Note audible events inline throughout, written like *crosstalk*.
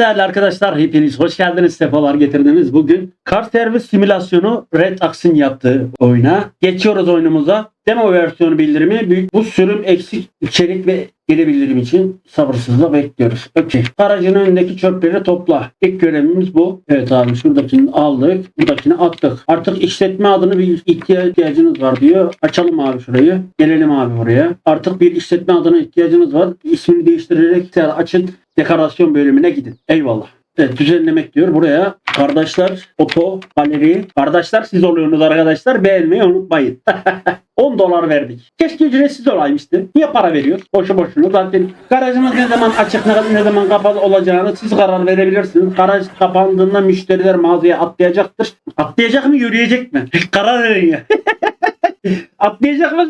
değerli arkadaşlar hepiniz hoş geldiniz sefalar getirdiniz. Bugün kar servis simülasyonu Red Axe'ın yaptığı oyuna geçiyoruz oyunumuza. Demo versiyonu bildirimi büyük. Bu sürüm eksik içerik ve geri bildirim için sabırsızla bekliyoruz. Okey. Aracın önündeki çöpleri topla. İlk görevimiz bu. Evet abi şuradakini aldık. Buradakini attık. Artık işletme adını bir ihtiyacınız var diyor. Açalım abi şurayı. Gelelim abi buraya. Artık bir işletme adına ihtiyacınız var. İsmini değiştirerek açın dekorasyon bölümüne gidin. Eyvallah. Evet, düzenlemek diyor. Buraya kardeşler, oto, galeri. Kardeşler siz oluyorsunuz arkadaşlar. Beğenmeyi unutmayın. *laughs* 10 dolar verdik. Keşke ücretsiz olaymıştı. Niye para veriyor? Boşu boşuna. Zaten garajımız ne zaman açık ne zaman kapalı olacağını siz karar verebilirsiniz. Garaj kapandığında müşteriler mağazaya atlayacaktır. Atlayacak mı yürüyecek mi? *laughs* karar verin ya. *laughs* Atlayacak mı?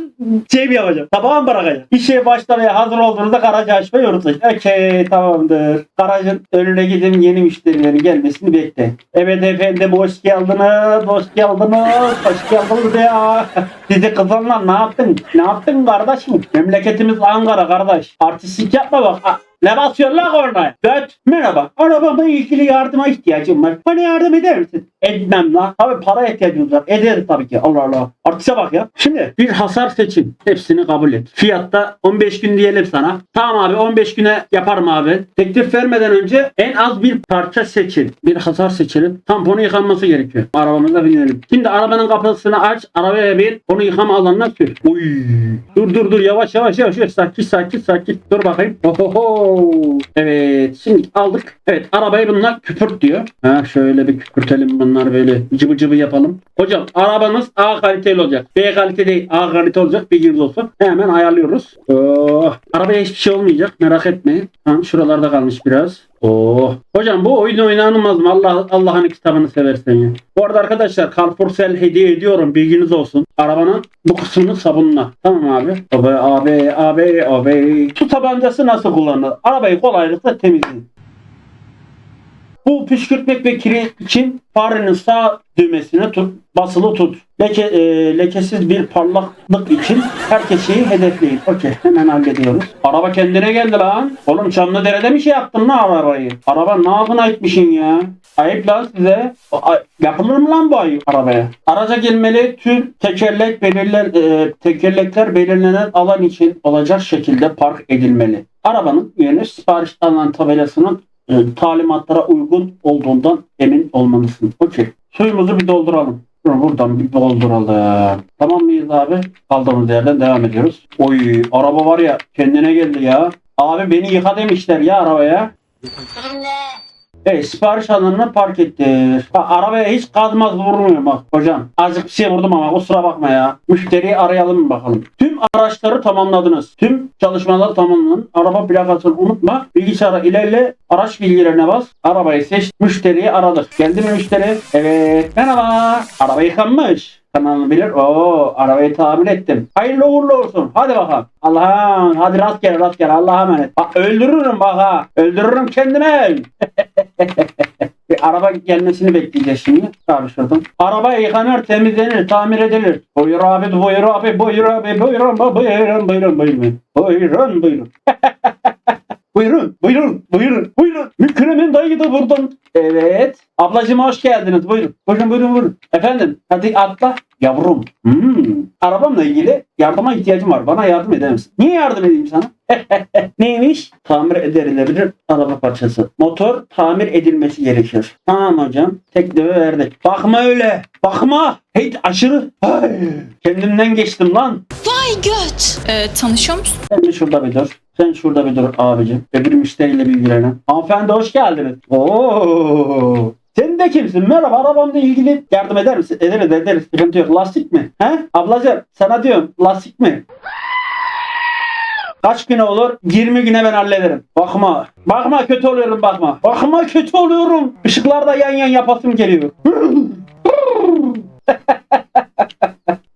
Şey mi yapacak? Tabağa mı bırakacak? İşe başlamaya hazır olduğunuzda garajı açmayı unutmayın. Okey tamamdır. Garajın önüne gidin yeni müşterilerin gelmesini bekleyin. Evet efendim hoş geldiniz. Hoş geldiniz. Hoş geldiniz ya. Sizi kızanlar ne yaptın? Ne yaptın kardeşim? Memleketimiz Ankara kardeş. Artistlik yapma bak. Ne lan kornaya? Göt. Merhaba. Arabamla ilgili yardıma ihtiyacım var. Bana yardım eder misin? Etmem lan. Tabii para ihtiyacımız var. Ederiz tabii ki. Allah Allah. Artiste bak ya. Şimdi bir hasar seçin. Hepsini kabul et. Fiyatta 15 gün diyelim sana. Tamam abi 15 güne yaparım abi. Teklif vermeden önce en az bir parça seçin. Bir hasar seçelim. Tamponu yıkanması gerekiyor. Arabamıza binelim. Şimdi arabanın kapısını aç. Arabaya bin. Onu yıkama alanına sür. Uy. Dur dur dur yavaş yavaş. yavaş. Sakin sakin sakin. Dur bakayım. Ohoho. Evet. Şimdi aldık. Evet arabayı bunlar küpürt diyor. Ha şöyle bir küpürtelim bunlar böyle cıbı cıbı yapalım. Hocam arabanız A kaliteli olacak. B kalite değil A kalite olacak. Bilginiz olsun. Hemen ayarlıyoruz. Oh. Arabaya hiçbir şey olmayacak. Merak etmeyin. Tamam şuralarda kalmış biraz. Oh. Hocam bu oyun oynanılmaz mı? Allah Allah'ın kitabını seversen ya. Bu arada arkadaşlar Carrefour hediye ediyorum. Bilginiz olsun. Arabanın bu kısmını sabunla. Tamam abi. Abi abi abi abi. Su tabancası nasıl kullanılır? Arabayı kolaylıkla temizleyin. Bu püskürtmek ve kireç için farenin sağ düğmesini tut, basılı tut. Leke, e, lekesiz bir parlaklık için her keçeyi hedefleyin. Okey hemen hallediyoruz. Araba kendine geldi lan. Oğlum Çamlıdere'de mi şey yaptın lan arabayı? Araba ne yapına etmişsin ya? Ayıp lan size. A- yapılır mı lan bu ayıp arabaya? Araca gelmeli tüm tekerlek belirler, e, tekerlekler belirlenen alan için olacak şekilde park edilmeli. Arabanın yönü sipariş alınan tabelasının e, talimatlara uygun olduğundan emin olmalısın. Okey. Suyumuzu bir dolduralım. Buradan bir dolduralım. Tamam mıyız abi? Kaldığımız yerden devam ediyoruz. Oy araba var ya kendine geldi ya. Abi beni yıka demişler ya arabaya. Evet sipariş alanına park ettir. Bak arabaya hiç kazmaz vurmuyor bak hocam. Azıcık bir şey vurdum ama kusura bakma ya. Müşteriyi arayalım bakalım. Tüm araçları tamamladınız. Tüm çalışmaları tamamladın. Araba plakasını unutma. Bilgisayara ilerle. Araç bilgilerine bas. Arabayı seç. Müşteriyi aradık. Geldi mi müşteri? Evet. Merhaba. Araba yıkanmış. Kanalını bilir. Oo, arabayı tamir ettim. Hayırlı uğurlu olsun. Hadi bakalım. Allah'ım. Hadi rastgele rastgele. Allah'a emanet. Bak öldürürüm bak ha. Öldürürüm kendime. *laughs* *laughs* Araba gelmesini bekleyeceğiz şimdi. Şuradan. Araba yıkanır, temizlenir, tamir edilir. Buyur abi, buyur abi, buyur abi, buyurun, buyurun, buyurun, buyurun. Buyurun, buyurun. Buyurun, *laughs* buyurun, buyurun, buyurun. Mükremin dayı da buradan. Evet. Ablacığım hoş geldiniz. Buyurun. Buyurun, buyurun, buyurun. Efendim, hadi atla. Yavrum. Hmm. Arabamla ilgili yardıma ihtiyacım var. Bana yardım eder misin? Niye yardım edeyim sana? *laughs* Neymiş? Tamir edilebilir araba parçası. Motor tamir edilmesi gerekir. Tamam hocam. Teklifi verdik. Bakma öyle. Bakma. Hey aşırı. Ay, kendimden geçtim lan. Vay göt. Ee, tanışıyor musun? Sen de şurada bir dur. Sen şurada bir dur abicim. Öbür müşteriyle bilgilenelim. Hanımefendi hoş geldiniz. Oo. Sen de kimsin? Merhaba arabamla ilgili yardım eder misin? Ederiz ederiz. Sıkıntı yok. Lastik mi? He? Ablacığım sana diyorum lastik mi? Kaç güne olur? 20 güne ben hallederim. Bakma. Bakma kötü oluyorum bakma. Bakma kötü oluyorum. Işıklarda yan yan yapasım geliyor. *laughs*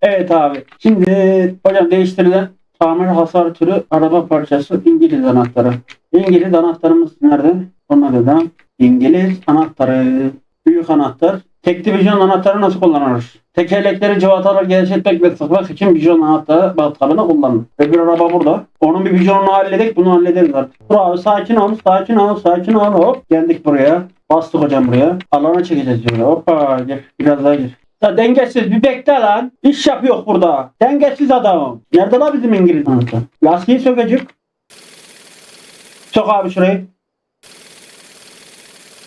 evet abi. Şimdi hocam değiştirilen tamir hasar türü araba parçası İngiliz anahtarı. İngiliz anahtarımız nerede? Ona dedim. İngiliz anahtarı. Büyük anahtar. Tek divijon anahtarı nasıl kullanılır? Tekerlekleri cıvatalar gevşetmek ve sıkmak için bijon anahtarı baltabını kullanılır. Öbür araba burada. Onun bir bijonunu halledik. Bunu hallederiz artık. Dur abi sakin ol. Sakin ol. Sakin ol. Hop geldik buraya. Bastık hocam buraya. Alana çekeceğiz şöyle. Hoppa gel. Biraz daha gir. Ya dengesiz bir bekle lan. İş yapıyor burada. Dengesiz adam. Nerede lan bizim İngiliz anahtar? Lastiği sökecek. Sök abi şurayı.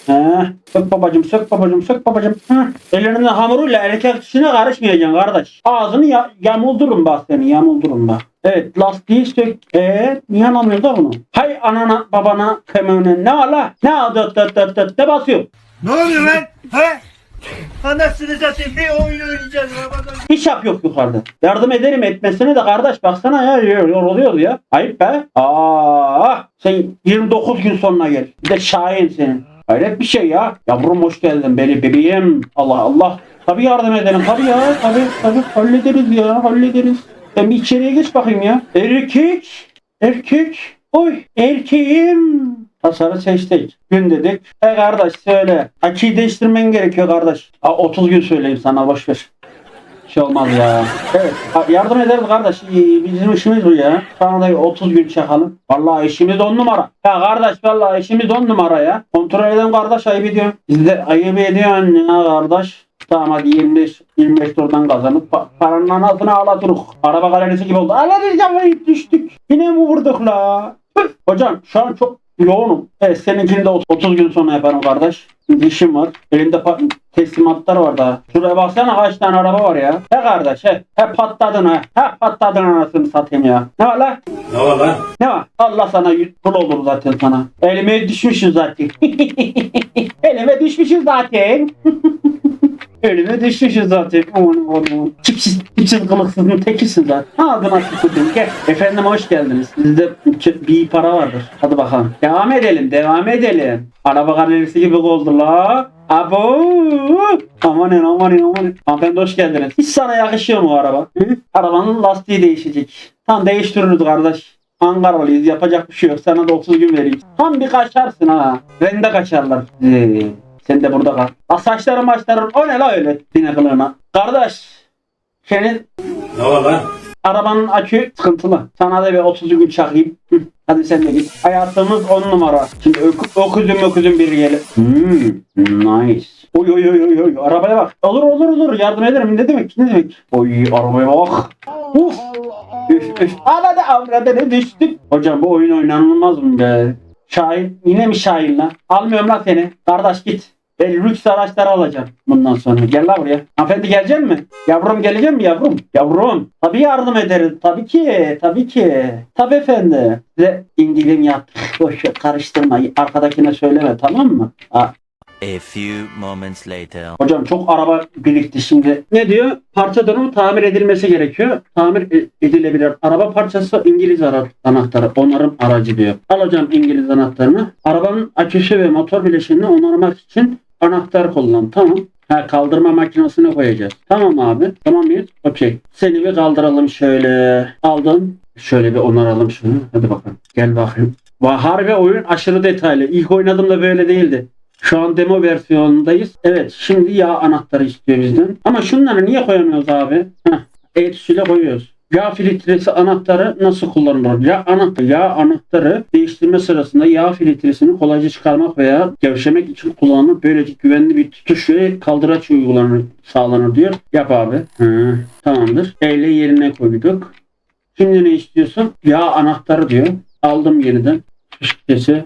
He, sök babacım, sök babacım, sök babacım. Heh. Ellerinin hamuruyla erkek işine karışmayacaksın kardeş. Ağzını ya, yamuldurun bak seni, yamuldurun bak. Evet, lastiği sök. Eee, niye anlamıyoruz da bunu? Hay anana, babana, kemöne, ne var la? Ne dıt dıt dıt dıt, ne basıyor? Ne oluyor lan? He? Anasını satayım bir oyun oynayacağız. yap yok yukarıda. Yardım ederim etmesine de kardeş baksana ya yoruluyoruz ya. Ayıp be. Aa, sen 29 gün sonra gel. Bir de Şahin senin. Hayret bir şey ya. Yavrum hoş geldin beni bebeğim. Allah Allah. Tabii yardım edelim. Tabii ya. Tabii tabii hallederiz ya. Hallederiz. Sen bir içeriye geç bakayım ya. Erkek. Erkek. Oy erkeğim. Tasarı seçtik. Gün dedik. E kardeş söyle. Akiyi değiştirmen gerekiyor kardeş. Aa, 30 gün söyleyeyim sana boş ver. Şey olmaz ya. Evet. a- Yardım ederiz kardeş. Bizim işimiz bu ya. Sana da bir 30 gün çakalım. Vallahi işimiz on numara. Ya kardeş vallahi işimiz on numara ya. Kontrol eden kardeş ayıp ediyorsun. Biz de ayıp ediyorsun ya kardeş. Tamam hadi 25 25 turdan kazanıp pa- paranın anasını ağlatırız. Araba galerisi gibi oldu. Ağlatacağım düştük. Yine mi vurduk la? Hocam şu an çok yoğunum. Evet seninkini de 30 gün sonra yaparım kardeş. İşim var. Elimde teslimatlar var daha. Şuraya baksana kaç tane araba var ya. He kardeş he. He patladın ha. He patladın anasını satayım ya. Ne var la? Ne var lan? Ne var? Allah sana kul olur zaten sana. Elime düşmüşsün zaten. *laughs* Elime düşmüşsün zaten. *laughs* Elime düşmüşsün zaten. Aman aman. Tipsiz, tipsiz kılıksızın tekisin zaten. Ağzına tükürdüm. Gel. Efendim hoş geldiniz. Sizde bir para vardır. Hadi bakalım. Devam edelim. Devam edelim. Araba galerisi gibi oldu la. Abo. Amanın amanın amanın. Hanımefendi hoş geldiniz. Hiç sana yakışıyor mu araba? Arabanın lastiği değişecek. Tam değiştiririz kardeş. Ankaralıyız yapacak bir şey yok. Sana da 30 gün vereyim. Tam bir kaçarsın ha. Rende kaçarlar. Ee, sen de burada kal. A saçların maçların o ne la öyle dine kılığına. Kardeş. Senin Ne var lan? arabanın akü sıkıntılı. Sana da bir 30 gün çakayım. Hı, Hadi sen de git. Hayatımız 10 numara. Şimdi ök- öküzüm öküzüm bir gelir. Hmm, nice. Oy oy oy oy oy. Arabaya bak. Olur olur olur. Yardım ederim. Ne demek? Ne demek? Oy arabaya bak. Uf. Üf üf. Arada avrada ne düştük. Hocam bu oyun oynanılmaz mı be? Şahin. Yine mi Şahin lan? Almıyorum lan seni. Kardeş git. Ben lüks araçları alacağım bundan sonra. Gel lan buraya. Hanımefendi gelecek mi? Yavrum gelecek mi yavrum? Yavrum. Tabii yardım ederiz. Tabii ki. Tabii ki. Tabii efendi. Size indirim yaptık. Boş ver, karıştırma. Arkadakine söyleme tamam mı? Ha, A few moments later. Hocam çok araba birikti şimdi. Ne diyor? Parça dönümü tamir edilmesi gerekiyor. Tamir e- edilebilir. Araba parçası İngiliz anahtarı. Onarım aracı diyor. Alacağım İngiliz anahtarını. Arabanın aküsü ve motor bileşiğini onarmak için anahtar kullan. Tamam. Ha kaldırma makinesine koyacağız. Tamam abi. Tamam mıyız? Okey. Seni bir kaldıralım şöyle. Aldım. Şöyle bir onaralım şunu. Hadi bakalım. Gel bakayım. Harbi oyun aşırı detaylı. İlk oynadığımda böyle değildi. Şu an demo versiyonundayız. Evet şimdi yağ anahtarı istiyor bizden. Ama şunları niye koyamıyoruz abi? Heh, E tuşuyla koyuyoruz. Yağ filtresi anahtarı nasıl kullanılır? Yağ anahtarı, yağ anahtarı değiştirme sırasında yağ filtresini kolayca çıkarmak veya gevşemek için kullanılır. Böylece güvenli bir tutuş ve kaldıraç uygulanır, sağlanır diyor. Yap abi. Hı, tamamdır. E ile yerine koyduk. Şimdi ne istiyorsun? Yağ anahtarı diyor. Aldım yeniden. Şişesi.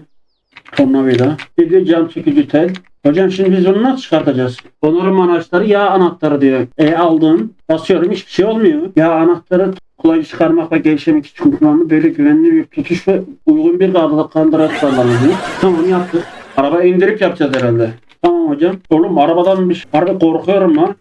Tornavida. Bir de cam çekici tel. Hocam şimdi biz bunu nasıl çıkartacağız? Onarım araçları yağ anahtarı diyor. E aldım. Basıyorum hiçbir şey olmuyor. Yağ anahtarı kolayca çıkarmak ve gevşemek için kullanılır. Böyle güvenli bir tutuş ve uygun bir kaldıraç sağlanır diyor. Tamam yaptık. Araba indirip yapacağız herhalde. Tamam hocam. Oğlum arabadan bir şey. Harbi korkuyorum lan.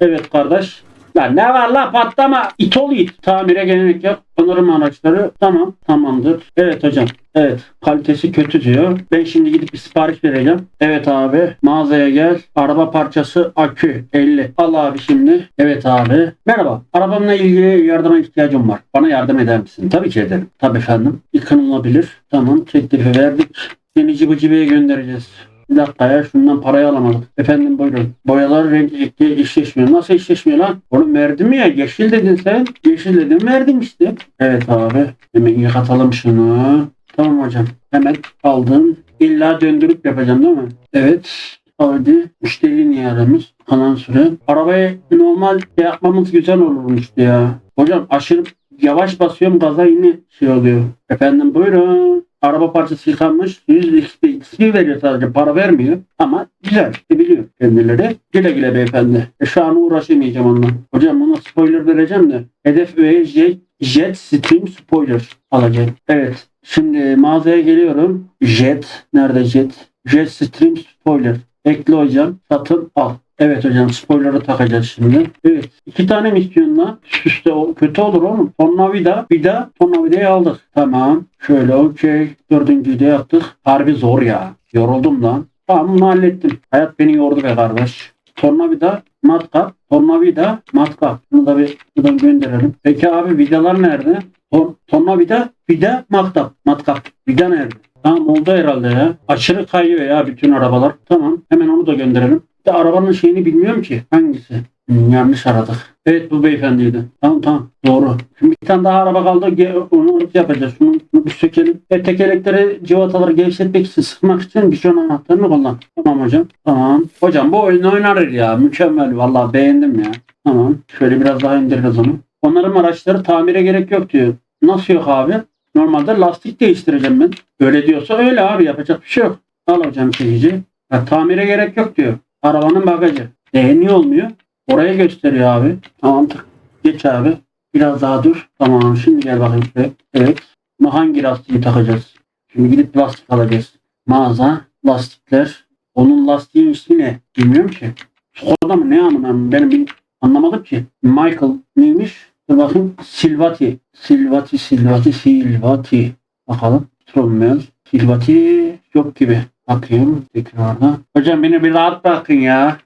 Evet kardeş. Lan ne var la patlama. İt ol it. Tamire gerek yok. Onarım araçları tamam. Tamamdır. Evet hocam. Evet. Kalitesi kötü diyor. Ben şimdi gidip bir sipariş vereceğim. Evet abi. Mağazaya gel. Araba parçası akü 50. Al abi şimdi. Evet abi. Merhaba. Arabamla ilgili yardıma ihtiyacım var. Bana yardım eder misin? Tabii ki ederim. Tabii efendim. Yıkanılabilir. Tamam. Teklifi verdik. Seni cıbı cıbıya göndereceğiz. Bir dakika ya şundan parayı alamadık. Efendim buyurun. Boyalar renkli eşleşmiyor. Nasıl eşleşmiyor lan? Oğlum verdim ya. Yeşil dedin sen. Yeşil dedim verdim işte. Evet abi. Hemen yıkatalım şunu. Tamam hocam. Hemen aldım. İlla döndürüp yapacağım değil mi? Evet. Hadi. Müşteri niye aramız? Kalan süre. Arabayı normal şey yapmamız güzel olurmuştu ya. Hocam aşırı yavaş basıyorum gaza yine şey oluyor. Efendim buyurun. Araba parçası yıkanmış. 100 XP, XP veriyor sadece. Para vermiyor. Ama güzel. işte biliyor kendileri. Güle güle beyefendi. E şu an uğraşamayacağım onunla. Hocam ona spoiler vereceğim de. Hedef üye Jet, Jet Stream Spoiler alacağım. Evet. Şimdi mağazaya geliyorum. Jet. Nerede Jet? Jet Stream Spoiler. Ekle hocam. Satın al. Evet hocam spoiler'ı takacağız şimdi. Evet. iki tane mi istiyorsun lan? Üste o kötü olur oğlum. Tornavida. Vida. Tornavidayı aldık. Tamam. Şöyle okey. Dördüncüyü de yaptık. Harbi zor ya. Yoruldum lan. Tamam bunu hallettim. Hayat beni yordu be kardeş. Tornavida, matkap, tornavida, matkap. Bunu da bir buradan gönderelim. Peki abi vidalar nerede? Tor tornavida, vida, matkap. Matkap. Vida nerede? Tamam oldu herhalde ya. Aşırı kayıyor ya bütün arabalar. Tamam hemen onu da gönderelim. De arabanın şeyini bilmiyorum ki. Hangisi? Hmm, yanlış aradık. Evet bu beyefendiydi. Tamam tamam doğru. Şimdi bir tane daha araba kaldı. Onu yapacağız. Şunu, şunu bir sökelim. Ve tekerlekleri civataları gevşetmek için sıkmak için bir şön anahtarını kullan. Tamam hocam. Tamam. Hocam bu oyunu oynarız ya. Mükemmel. Vallahi beğendim ya. Tamam. Şöyle biraz daha indiririz onu. Onların araçları tamire gerek yok diyor. Nasıl yok abi? Normalde lastik değiştireceğim ben. Öyle diyorsa öyle abi yapacak bir şey yok. Al hocam çekici. Ya, tamire gerek yok diyor. Arabanın bagajı. E niye olmuyor? Oraya gösteriyor abi. Tamam tık. Geç abi. Biraz daha dur. Tamam şimdi gel bakayım şuraya. Evet. Buna hangi lastiği takacağız? Şimdi gidip lastik alacağız. Mağaza, lastikler. Onun lastiğin ismi ne? Bilmiyorum ki. Skoda mı ne amına benim bil- anlamadım ki. Michael neymiş? Dur bakayım. Silvati. Silvati, Silvati, Silvati. Bakalım. Trommel. Silvati yok gibi. Bakayım tekrarda. Hocam beni bir rahat bırakın ya.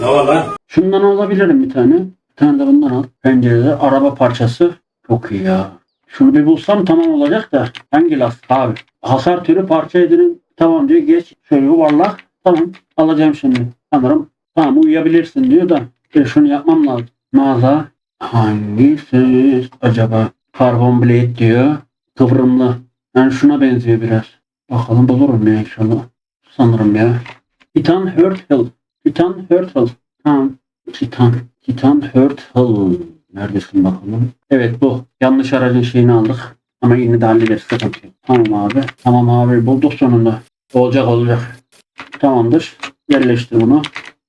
Ne var lan? Şundan alabilirim bir tane. Bir tane de bundan al. Pencerede araba parçası. Çok iyi ya. Şunu bir bulsam tamam olacak da. Hangi lastik abi? Hasar türü parça edinin. Tamam diyor geç. Şöyle yuvarlak. Tamam alacağım şimdi. Sanırım tamam uyuyabilirsin diyor da. E, şunu yapmam lazım. Mağaza. Hangisi acaba? Carbon blade diyor. Kıvrımlı. Yani şuna benziyor biraz. Bakalım bulurum ya inşallah. Sanırım ya. Titan Hurtle. Titan Hurtle. Tamam. Titan. Titan Hurtle. Neredesin bakalım. Evet bu. Yanlış aracın şeyini aldık. Ama yine de hallederiz. Sıkıntı yok. Tamam abi. Tamam abi. Bulduk sonunda. Olacak olacak. Tamamdır. Yerleştir bunu.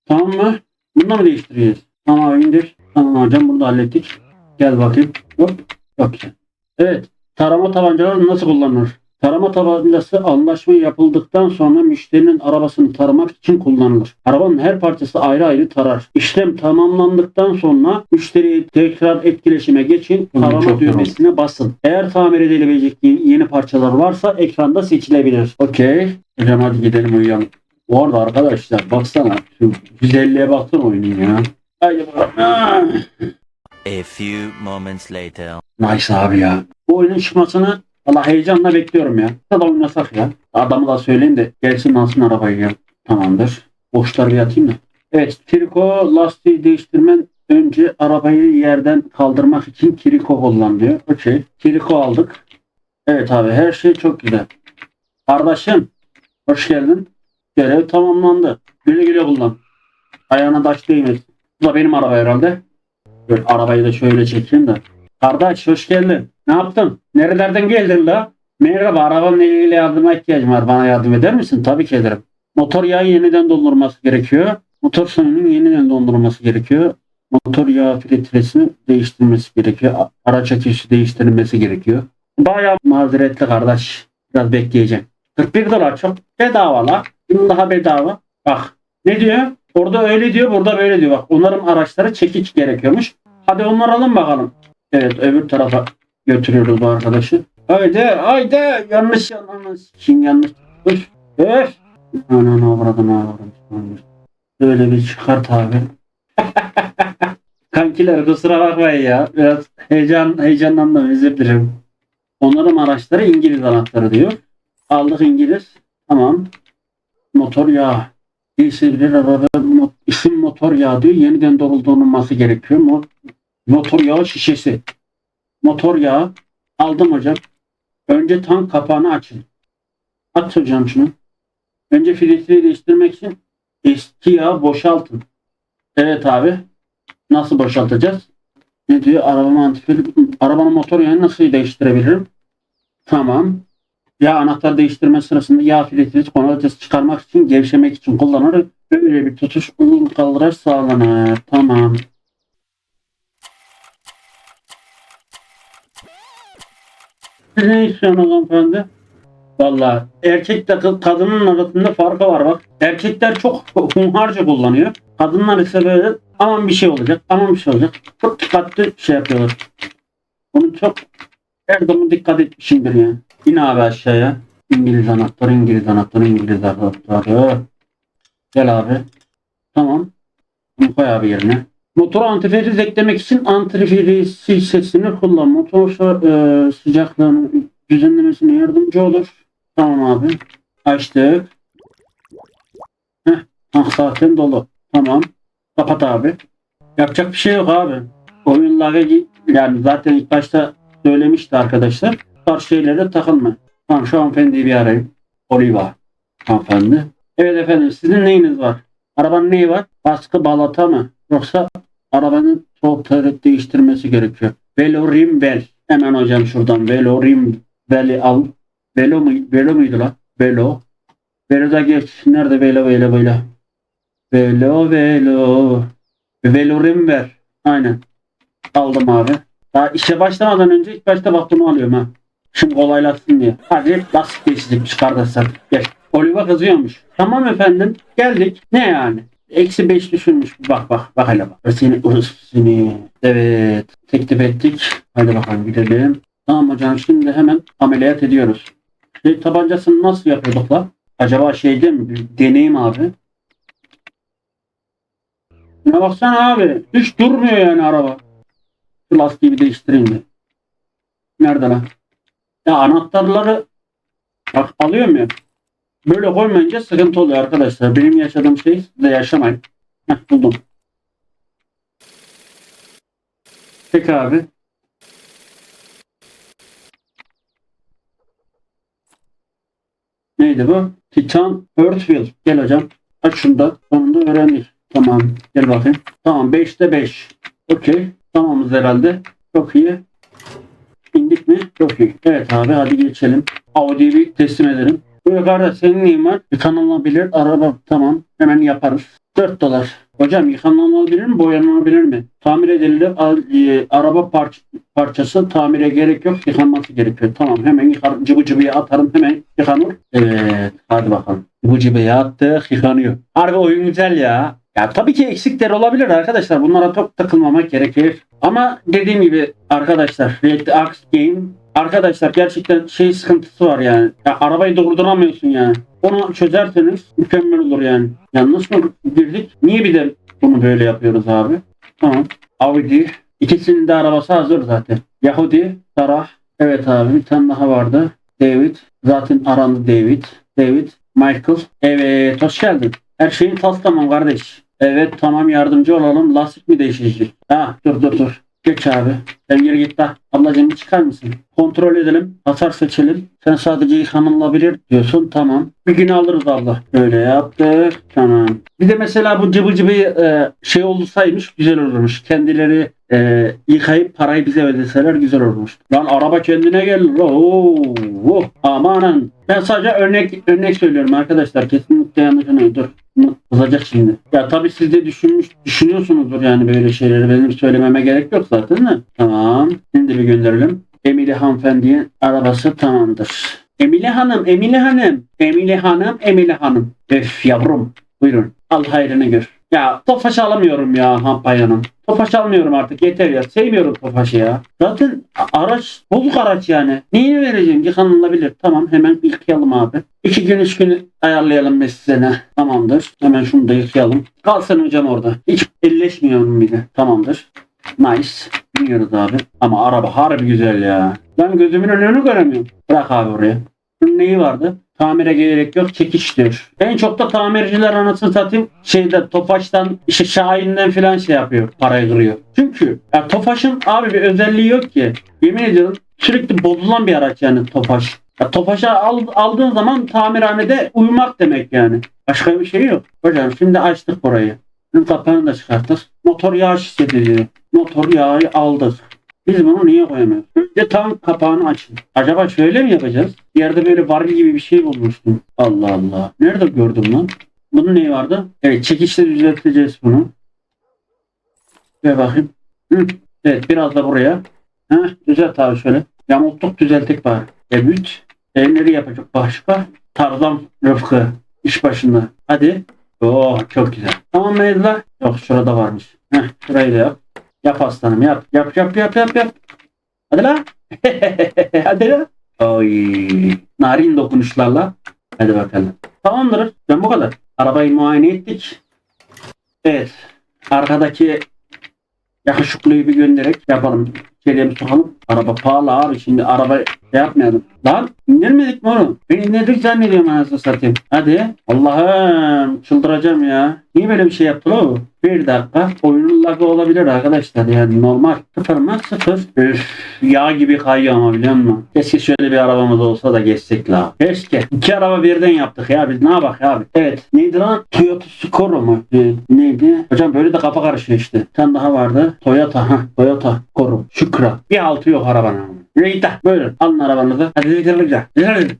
Tamam mı? Bunu mı değiştireceğiz? Tamam abi indir. Tamam hocam bunu da hallettik. Gel bakayım. Hop. Güzel. Evet. Tarama tabancaları nasıl kullanılır? Tarama tabancası anlaşma yapıldıktan sonra müşterinin arabasını taramak için kullanılır. Arabanın her parçası ayrı ayrı tarar. İşlem tamamlandıktan sonra müşteriyi tekrar etkileşime geçin. Tarama çok düğmesine basın. Eğer tamir edilebilecek yeni parçalar varsa ekranda seçilebilir. Okey. Hocam hadi gidelim uyuyalım. Bu arada arkadaşlar baksana şu güzelliğe baksana oyunun ya. Haydi bakalım. A few moments later. Nice abi ya. Bu oyunun çıkmasını valla heyecanla bekliyorum ya. Ya da oynasak ya. Adamı da söyleyeyim de gelsin alsın arabayı ya. Tamamdır. Boşlar bir atayım da. Evet triko lastiği değiştirmen önce arabayı yerden kaldırmak için triko kullanılıyor. Okey. Triko aldık. Evet abi her şey çok güzel. Kardeşim hoş geldin. Görev tamamlandı. Güle güle kullan. Ayağına taş değmesin. Bu da benim araba herhalde. Dur, arabayı da şöyle çekeyim de. Kardeş hoş geldin. Ne yaptın? Nerelerden geldin la? Merhaba arabamla ilgili yardıma ihtiyacım var. Bana yardım eder misin? Tabii ki ederim. Motor yağı yeniden doldurulması gerekiyor. Motor suyunun yeniden dondurulması gerekiyor. Motor yağı filtresini değiştirilmesi gerekiyor. Araç aküsü değiştirilmesi gerekiyor. Bayağı mazeretli kardeş. Biraz bekleyeceğim. 41 dolar çok bedava la. Bunun daha bedava. Bak ne diyor? Orada öyle diyor, burada böyle diyor. Bak onların araçları çekiç gerekiyormuş. Hadi onları alın bakalım. Evet öbür tarafa götürüyoruz bu arkadaşı. Haydi haydi yanlış yanlış. Kim yanlış? Öf öf. Ana ne avradım avradım. Böyle bir çıkart abi. *laughs* Kankiler kusura bakmayın ya. Biraz heyecan heyecanlandım özür dilerim. Onların araçları İngiliz anahtarı diyor. Aldık İngiliz. Tamam. Motor yağı. Değişebilir araba mo- isim motor yağı diyor. Yeniden doldurulması gerekiyor. Mo- motor yağı şişesi. Motor yağı. Aldım hocam. Önce tank kapağını açın. Aç hocam şunu. Önce filtreyi değiştirmek için eski yağı boşaltın. Evet abi. Nasıl boşaltacağız? Ne diyor? Arabamı antifil... Arabanın motor yağını nasıl değiştirebilirim? Tamam. Yağ anahtar değiştirme sırasında yağ filtresi kolayca çıkarmak için gevşemek için kullanılır. Böyle bir tutuş kaldıraç sağlanır. Tamam. Ne istiyorsunuz hanımefendi? Valla erkekle kadının arasında farkı var bak. Erkekler çok hunharca kullanıyor. Kadınlar ise böyle aman bir şey olacak, aman bir şey olacak. Çok dikkatli şey yapıyorlar. Bunu çok her zaman dikkat etmişimdir yani. İn abi aşağıya. İngiliz anahtarı, İngiliz anahtarı, İngiliz anahtarı. Gel abi. Tamam. Bunu koy abi yerine. Motora antifriz eklemek için antifriz sesini kullan. Motor e, sıcaklığının düzenlemesine yardımcı olur. Tamam abi. Açtık. Heh. Ah zaten dolu. Tamam. Kapat abi. Yapacak bir şey yok abi. Oyunlara gi- yani zaten ilk başta söylemişti arkadaşlar. Tarz şeylere takılma. Tamam şu hanımefendiyi bir arayayım. Oliva hanımefendi. Evet efendim sizin neyiniz var? Arabanın neyi var? Baskı balata mı? Yoksa arabanın tarih değiştirmesi gerekiyor. Velo rim vel. Hemen hocam şuradan velo rim veli al. Velo mu? Velo muydu lan? Velo. Velo'da geç. Nerede velo velo velo? Velo velo. Velo rim ver. Aynen. Aldım abi. Daha işe başlamadan önce ilk başta bak bunu alıyorum ha. Şimdi kolaylatsın diye. Hadi lastik değiştirdik kardeşler. Gel. Oliva kızıyormuş. Tamam efendim. Geldik. Ne yani? Eksi 5 düşürmüş. Bak bak. Bak hele bak. Seni, seni. Evet. Teklif ettik. Hadi bakalım gidelim. Tamam hocam şimdi hemen ameliyat ediyoruz. Şey, tabancasını nasıl yapıyorduk lan? Acaba şeyde mi? Deneyim abi. Ne baksana abi. Hiç durmuyor yani araba. Şu lastiği bir değiştireyim de. Nerede lan? Ya anahtarları bak alıyor mu? Böyle koymayınca sıkıntı oluyor arkadaşlar. Benim yaşadığım şey siz de yaşamayın. Heh, buldum. Peki abi. Neydi bu? Titan Earthfield. Gel hocam. Aç şunu da. Sonunda öğrendik. Tamam. Gel bakayım. Tamam 5'te 5. Okey. Tamamız herhalde. Çok iyi. İndik mi? Çok iyi. Evet abi hadi geçelim. Audi'yi teslim edelim. Yukarıda senin var? Yıkanılabilir araba. Tamam. Hemen yaparız. 4 dolar. Hocam yıkanılabilir mi? Boyanılabilir mi? Tamir edilir. E, araba parç- parçası tamire gerek yok. Yıkanması gerekiyor. Tamam hemen yıkar. Cıbı cıbıya atarım. Hemen yıkanır. Evet. Hadi bakalım. Cıbı cıbıya attık. Yıkanıyor. Harbi oyun güzel ya. Ya tabii ki eksikler olabilir arkadaşlar. Bunlara çok takılmamak gerekir. Ama dediğim gibi arkadaşlar Red Axe Game arkadaşlar gerçekten şey sıkıntısı var yani. Ya arabayı durduramıyorsun yani. Onu çözerseniz mükemmel olur yani. Yanlış mı girdik? Niye bir de bunu böyle yapıyoruz abi? Tamam. Audi. İkisinin de arabası hazır zaten. Yahudi, Sarah. Evet abi bir tane daha vardı. David. Zaten arandı David. David. Michael. Evet hoş geldin. Her şeyin tas tamam kardeş. Evet tamam yardımcı olalım. Lastik mi değişecek? Ha dur dur dur. Geç abi. Sen geri git daha. Ablacığım çıkar mısın? Kontrol edelim. Hasar seçelim. Sen sadece yıkanılabilir diyorsun. Tamam. Bir gün alırız Allah. Böyle yaptık. Tamam. Bir de mesela bu cıbı cıbı e, şey olsaymış güzel olurmuş. Kendileri e, yıkayıp parayı bize ödeseler güzel olurmuş. Lan araba kendine gelir. Oo, oh, amanın. Ben sadece örnek örnek söylüyorum arkadaşlar. Kesinlikle yanlış. Dur. Bunu Kızacak şimdi. Ya tabii siz de düşünmüş, düşünüyorsunuzdur yani böyle şeyleri. Benim söylememe gerek yok zaten de. Tamam. Şimdi bir gönderelim. Emine hanımefendiye arabası tamamdır. Emine Hanım, Emine Hanım, Emine Hanım, Emine Hanım. Öf yavrum. Buyurun. Al hayrını gör. Ya Tofaş alamıyorum ya Hampay Hanım. Tofaş almıyorum artık yeter ya. Sevmiyorum Tofaş'ı ya. Zaten araç bozuk araç yani. Neyini vereceğim? Yıkanılabilir. Tamam hemen yıkayalım abi. İki gün üç gün ayarlayalım biz size. Tamamdır. Hemen şunu da yıkayalım. Kalsın hocam orada. Hiç elleşmiyorum bir de. Tamamdır. Nice. Biniyoruz abi. Ama araba harbi güzel ya. Ben gözümün önünü göremiyorum. Bırak abi oraya. Bunun neyi vardı? Tamire gerek yok. Çekiş diyor. En çok da tamirciler anasını satayım şeyde Tofaş'tan işte Şahin'den filan şey yapıyor. Parayı kırıyor. Çünkü ya Tofaş'ın abi bir özelliği yok ki. Yemin ediyorum sürekli bozulan bir araç yani Tofaş. Ya Tofaş'a al, aldığın zaman tamirhanede uyumak demek yani. Başka bir şey yok. Hocam şimdi açtık burayı. Bunun kapağını da çıkarttık. Motor yağı hissediliyor. Motor yağı aldık. Biz bunu niye koyamıyoruz? Önce tam kapağını açın. Acaba şöyle mi yapacağız? Yerde böyle varil gibi bir şey bulmuştum. Allah Allah. Nerede gördüm lan? Bunun neyi vardı? Evet çekişle düzelteceğiz bunu. Ve bakayım. Hı. Evet biraz da buraya. Heh, düzelt abi şöyle. Yamultluk düzelttik bari. Evet. Elleri yapacak başka. Tarzan Rıfkı. iş başında. Hadi. Oo çok güzel. Tamam Ezra? Yok şurada varmış. Heh, şurayı da yap. Yap aslanım yap. Yap yap yap yap yap. Hadi la. *laughs* Hadi la. Oy. Narin dokunuşlarla. Hadi bakalım. Tamamdır. Ben bu kadar. Arabayı muayene ettik. Evet. Arkadaki yakışıklıyı bir göndererek yapalım. İçeriye bir sokalım. Araba pahalı abi. Şimdi araba şey yapmayalım. Lan indirmedik mi oğlum? Ben indirdik zannediyorum anasını satayım. Hadi. Allah'ım çıldıracağım ya. Niye böyle bir şey yaptı o? Bir dakika. Oyunun lagı olabilir arkadaşlar. Yani normal. Sıfır mı? Sıfır. Üf. Yağ gibi kayıyor ama biliyor musun? Keşke şöyle bir arabamız olsa da geçsek la. Keşke. İki araba birden yaptık ya. Biz ne yapak abi? Evet. Neydi lan? Toyota Scoro mu? Ee, neydi? Hocam böyle de kafa karışıyor işte. Bir tane daha vardı. Toyota. ha Toyota Scoro. Şükra. Bir altı yok arabanın. Reyta. Buyurun. Alın arabanızı. Hadi yıkanacak.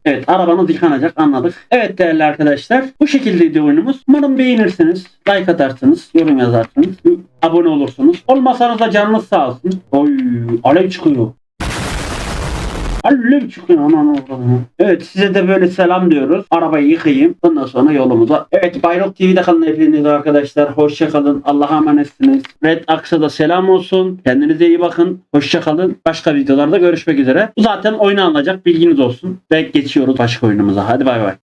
Evet arabanız yıkanacak anladık. Evet değerli arkadaşlar. Bu şekildeydi oyunumuz. Umarım beğenirsiniz. Like atarsınız. Yorum yazarsınız. Abone olursunuz. Olmasanız da canınız sağ olsun. Oy alev çıkıyor. Alev çıkıyor Allah'ım. Evet size de böyle selam diyoruz. Arabayı yıkayayım. Ondan sonra yolumuza. Evet Bayrok TV'de kalın hepiniz arkadaşlar. Hoşça kalın. Allah'a emanetsiniz. Red Aks'a da selam olsun. Kendinize iyi bakın. Hoşça kalın. Başka videolarda görüşmek üzere. Bu zaten oyuna alınacak. Bilginiz olsun. Ve geçiyoruz başka oyunumuza. Hadi bay bay.